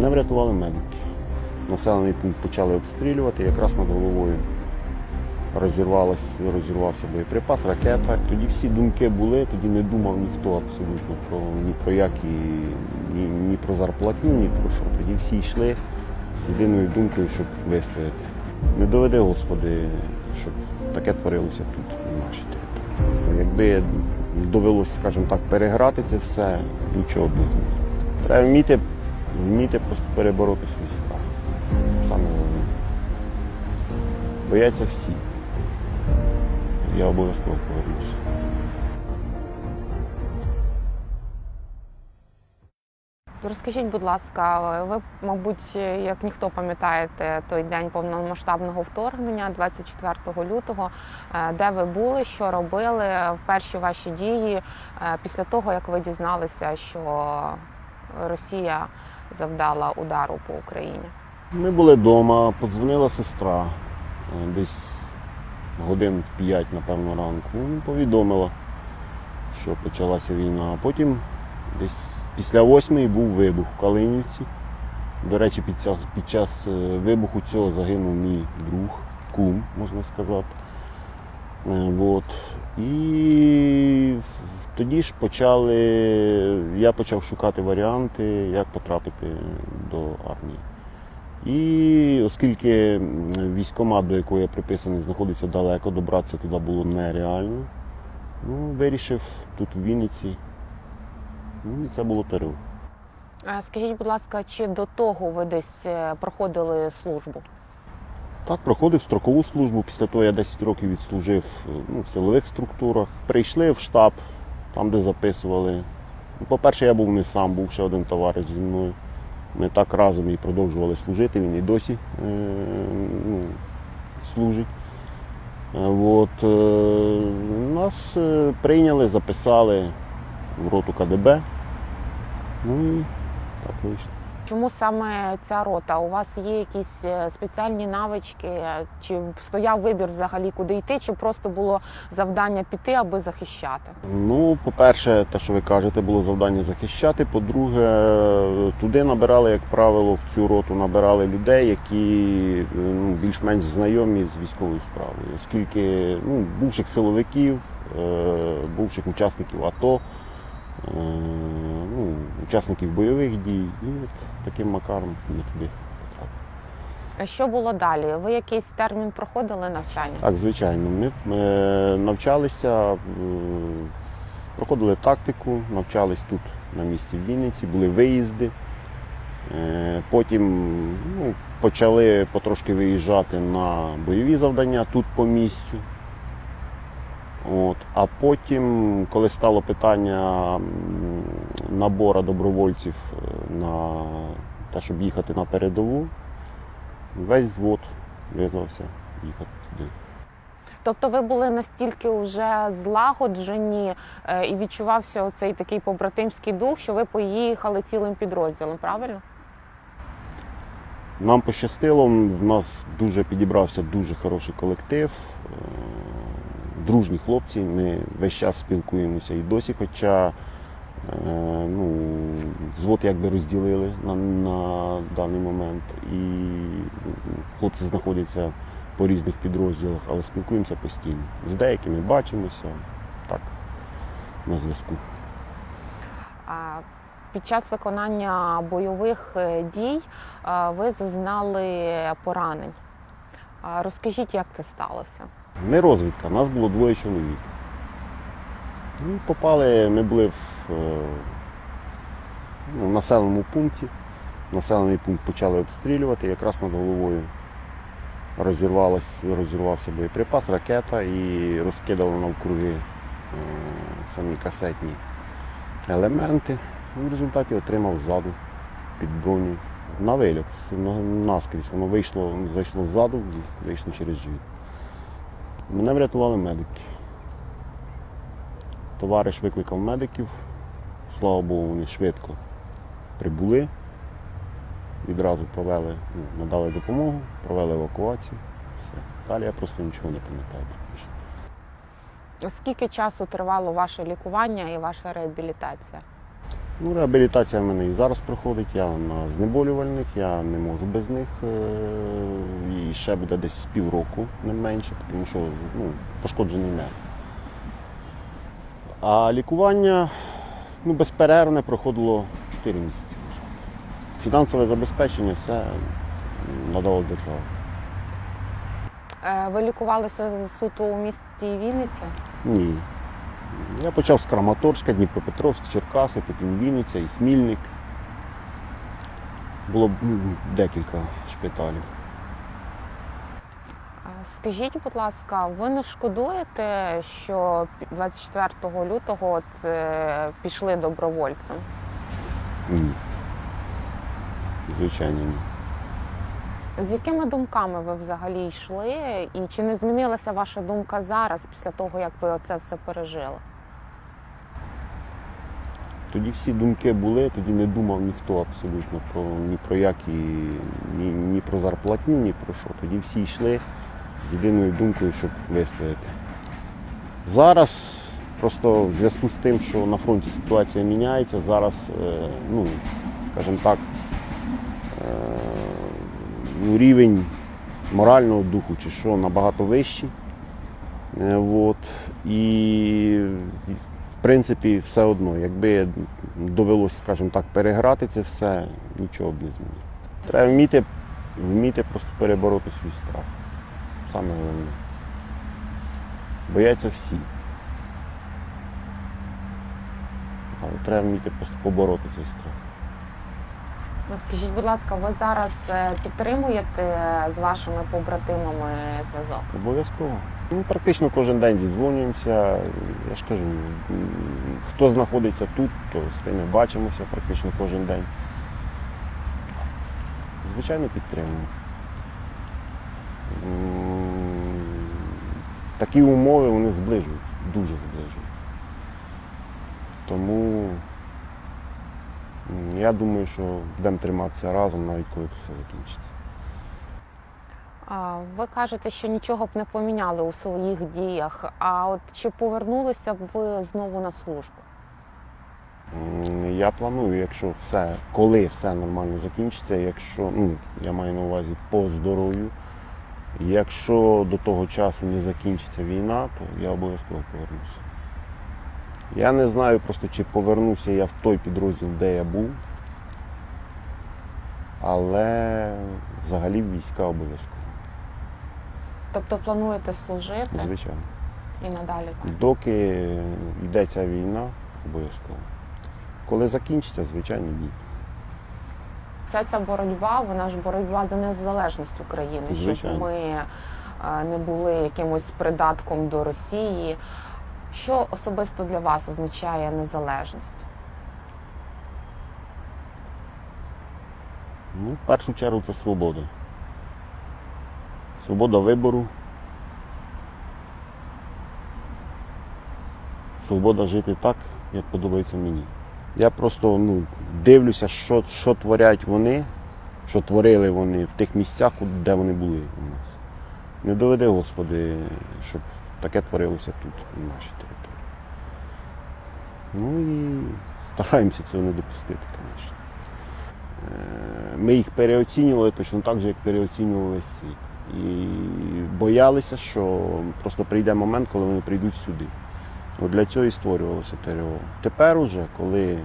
Мене врятували медики. Населений пункт почали обстрілювати, якраз над головою розірвався боєприпас, ракета. Тоді всі думки були, тоді не думав ніхто абсолютно про ні про які, ні, ні про зарплатню, ні про що. Тоді всі йшли з єдиною думкою, щоб вистояти. Не доведе, Господи, щоб таке творилося тут, на нашій території. Якби довелося, скажімо так, переграти це все, нічого б не зміг. Треба вміти, вміти просто перебороти свій страх. Саме головне. Бояться всі. Я обов'язково повернуся. Розкажіть, будь ласка, ви, мабуть, як ніхто пам'ятаєте той день повномасштабного вторгнення, 24 лютого, Е, де ви були, що робили перші ваші дії е, після того, як ви дізналися, що Росія завдала удару по Україні? Ми були вдома, подзвонила сестра е, десь годин в 5, напевно, ранку. Ну, Повідомила, що почалася війна. А потім десь після восьмої був вибух в Калинівці. До речі, під час, під час е, вибуху цього загинув мій друг, кум, можна сказати. Е, От. І тоді ж почали, я почав шукати варіанти, як потрапити до армії. І оскільки м, військкомат, до якого я приписаний, знаходиться далеко, добратися туди було нереально, ну, вирішив тут в Вінниці. Ну, і це було ТРУ. Е, Скажіть, будь ласка, чи до того ви десь е, проходили службу? Так, проходив строкову службу. Після того я 10 років відслужив е, ну, в силових структурах. Прийшли в штаб, там, де записували. Ну, По-перше, я був не сам, був ще один товариш зі мною. Ми так разом і продовжували служити, він і досі е, ну, служить. Е, От, е, нас прийняли, записали в роту КДБ. Ну і так вийшло. Чому саме ця рота? У вас є якісь е, спеціальні навички? Е, Чи стояв вибір взагалі куди йти, чи просто було завдання піти, аби захищати? Ну, по-перше, те, що ви кажете, було завдання захищати. По-друге, туди набирали, як правило, в цю роту набирали людей, які ну, більш-менш знайомі з військовою справою, оскільки ну, бувших силовиків, е, бувших учасників АТО, е, учасників бойових дій, і от таким макаром ми туди потрапили. А Що було далі? Ви якийсь термін проходили навчання? Так, звичайно. Ми е, навчалися, е, проходили тактику, навчались тут на місці в Вінниці, були виїзди. Е, Потім ну, почали потрошки виїжджати на бойові завдання тут по місцю. От. А потім, коли стало питання м, набору добровольців е, на те, щоб їхати на передову, весь звод визвався їхати туди. Тобто ви були настільки вже злагоджені е, і відчувався оцей такий побратимський дух, що ви поїхали цілим підрозділом, правильно? Нам пощастило, в нас дуже підібрався дуже хороший колектив, е, дружні хлопці. Ми весь час спілкуємося і досі, хоча е, ну, звод якби розділили на, на даний момент. І ну, хлопці знаходяться по різних підрозділах, але спілкуємося постійно. З деякими бачимося, так, на зв'язку. Під час виконання бойових е, дій е, ви зазнали поранень. Розкажіть, як це сталося? Не розвідка, нас було двоє чоловік. І попали, ми були в е, ну, населеному пункті. Населений пункт почали обстрілювати, якраз над головою розірвався боєприпас, ракета і розкидало навкруги е, самі касетні елементи. В результаті отримав ззаду під броню на виліт, наскрізь. Воно вийшло, зайшло ззаду вийшло через живіт. Мене врятували медики. Товариш викликав медиків. Слава Богу, вони швидко прибули. Відразу провели, ну, надали допомогу, провели евакуацію. Все. Далі я просто нічого не пам'ятаю. практично. Скільки часу тривало ваше лікування і ваша реабілітація? Ну, реабілітація в мене і зараз проходить. Я на знеболювальних, я не можу без них. е, І ще буде десь півроку, не менше, тому що ну, пошкоджений нерв. А лікування ну, безперервне проходило 4 місяці. Фінансове забезпечення все надало держава. Ви лікувалися суто у місті Вінниці? Ні. Я почав з Краматорська, Дніпропетровськ, Черкаси, потім Вінниця і Хмільник. Було м, декілька шпиталів. Скажіть, будь ласка, ви не шкодуєте, що 24 лютого от, е, пішли добровольцем? Ні. Звичайно, ні. З якими думками ви взагалі йшли? І чи не змінилася ваша думка зараз, після того, як ви оце все пережили? Тоді всі думки були, тоді не думав ніхто абсолютно про ні про які, ні, ні про зарплатню, ні про що. Тоді всі йшли з єдиною думкою, щоб вистояти. Зараз просто в зв'язку з тим, що на фронті ситуація міняється, зараз, е, ну, скажімо так, е, ну, рівень морального духу чи що набагато вищий. Е, Вот. І принципі, все одно, якби довелося, скажімо так, переграти це все, нічого б не змінило. Треба вміти, вміти просто перебороти свій страх. Саме головне. Бояться всі. Але треба вміти просто побороти цей страх. Ну, Скажіть, будь ласка, ви зараз е, підтримуєте з вашими побратимами зв'язок? Обов'язково. Ну, практично кожен день зідзвонюємося. Я ж кажу, хто знаходиться тут, то з тими бачимося практично кожен день. Звичайно, підтримуємо. Такі умови вони зближують, дуже зближують. Тому я думаю, що будемо триматися разом, навіть коли це все закінчиться. А, Ви кажете, що нічого б не поміняли у своїх діях. А от чи повернулися б ви знову на службу? Я планую, якщо все, коли все нормально закінчиться, якщо, ну, я маю на увазі по здоров'ю, якщо до того часу не закінчиться війна, то я обов'язково повернуся. Я не знаю просто, чи повернуся я в той підрозділ, де я був, але взагалі війська обов'язково. Тобто плануєте служити Звичайно. і надалі? Доки йде ця війна, обов'язково. Коли закінчиться, звичайно, ні. Вся ця боротьба, вона ж боротьба за незалежність України, щоб ми е, не були якимось придатком до Росії. Що особисто для вас означає незалежність? Ну, в першу чергу це свобода. Свобода вибору. Свобода жити так, як подобається мені. Я просто ну, дивлюся, що, що творять вони, що творили вони в тих місцях, де вони були у нас. Не доведи, Господи, щоб таке творилося тут, на нашій території. Ну і стараємося цього не допустити, звісно. Е, Ми їх переоцінювали точно так же, як переоцінювали світ. І боялися, що просто прийде момент, коли вони прийдуть сюди. От для цього і створювалося ТРО. Тепер уже, коли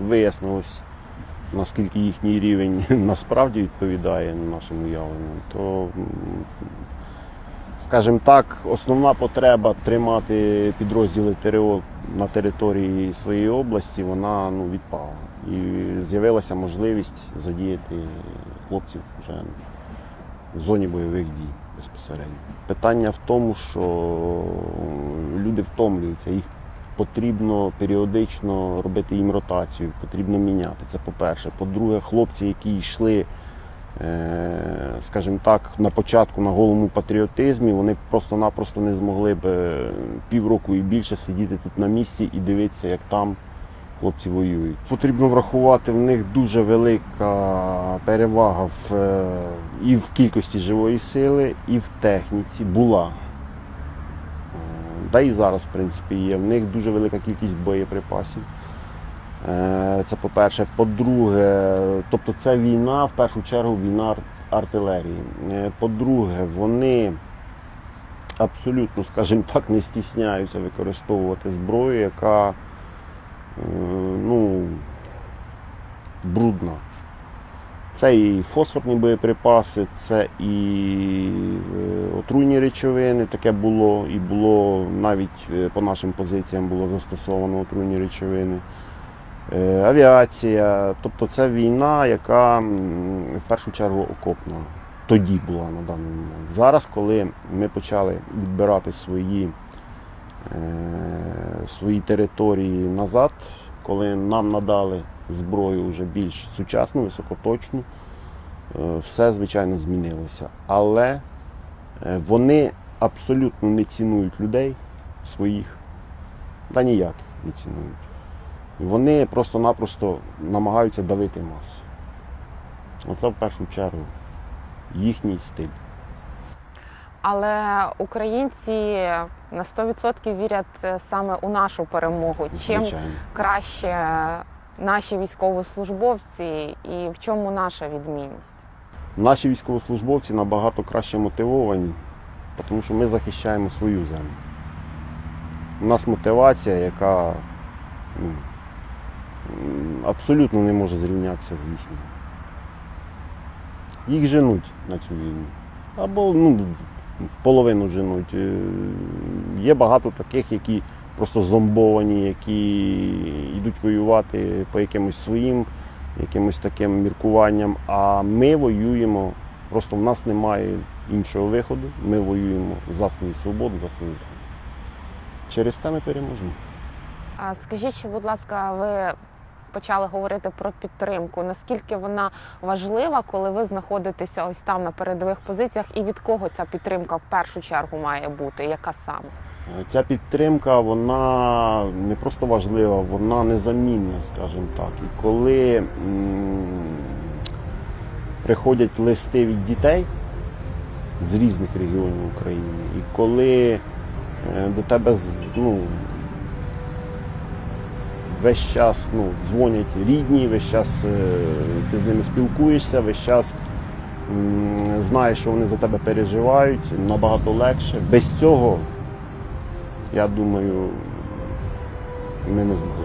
вияснилось, наскільки їхній рівень насправді відповідає нашим уявленням, то, скажімо так, основна потреба тримати підрозділи ТРО на території своєї області, вона ну, відпала. І з'явилася можливість задіяти хлопців вже в зоні бойових дій безпосередньо. Питання в тому, що люди втомлюються, їх потрібно періодично робити їм ротацію, потрібно міняти. Це по-перше. По-друге, хлопці, які йшли, скажімо так, на початку на голому патріотизмі, вони просто-напросто не змогли б е, півроку і більше сидіти тут на місці і дивитися, як там хлопці воюють. Потрібно врахувати, в них дуже велика перевага в, е, і в кількості живої сили, і в техніці була. Е, Та і зараз, в принципі, є. В них дуже велика кількість боєприпасів. Е, Це по-перше. По-друге, тобто це війна, в першу чергу, війна артилерії. Е, По-друге, вони абсолютно, скажімо так, не стісняються використовувати зброю, яка е, ну, брудна. Це і фосфорні боєприпаси, це і отруйні речовини. Таке було, і було навіть по нашим позиціям було застосовано отруйні речовини. Е, Авіація. Тобто це війна, яка в першу чергу окопна. Тоді була на даний момент. Зараз, коли ми почали відбирати свої, е, свої території назад, коли нам надали зброю вже більш сучасну, високоточну, е, все, звичайно, змінилося. Але вони абсолютно не цінують людей своїх, та ніяких не цінують. Вони просто-напросто намагаються давити масу. Оце в першу чергу їхній стиль. Але українці на 100% вірять е, саме у нашу перемогу. Чим краще наші військовослужбовці і в чому наша відмінність? Наші військовослужбовці набагато краще мотивовані, тому що ми захищаємо свою землю. У нас мотивація, яка ну, абсолютно не може зрівнятися з їхньою. Їх женуть на цю війну. Або ну, половину женуть. Е, Є багато таких, які просто зомбовані, які йдуть воювати по якимось своїм якимось таким міркуванням. А ми воюємо, просто в нас немає іншого виходу. Ми воюємо за свою свободу, за свою землю. Через це ми переможемо. А скажіть, ще, будь ласка, ви почали говорити про підтримку. Наскільки вона важлива, коли ви знаходитеся ось там на передових позиціях, і від кого ця підтримка в першу чергу має бути? Яка саме? Ця підтримка, вона не просто важлива, вона незамінна, скажімо так. І коли м, приходять листи від дітей з різних регіонів України, і коли е, до тебе ну, весь час ну, дзвонять рідні, весь час е, ти з ними спілкуєшся, весь час знаєш, що вони за тебе переживають, набагато легше. Без цього я думаю, ми не зможемо.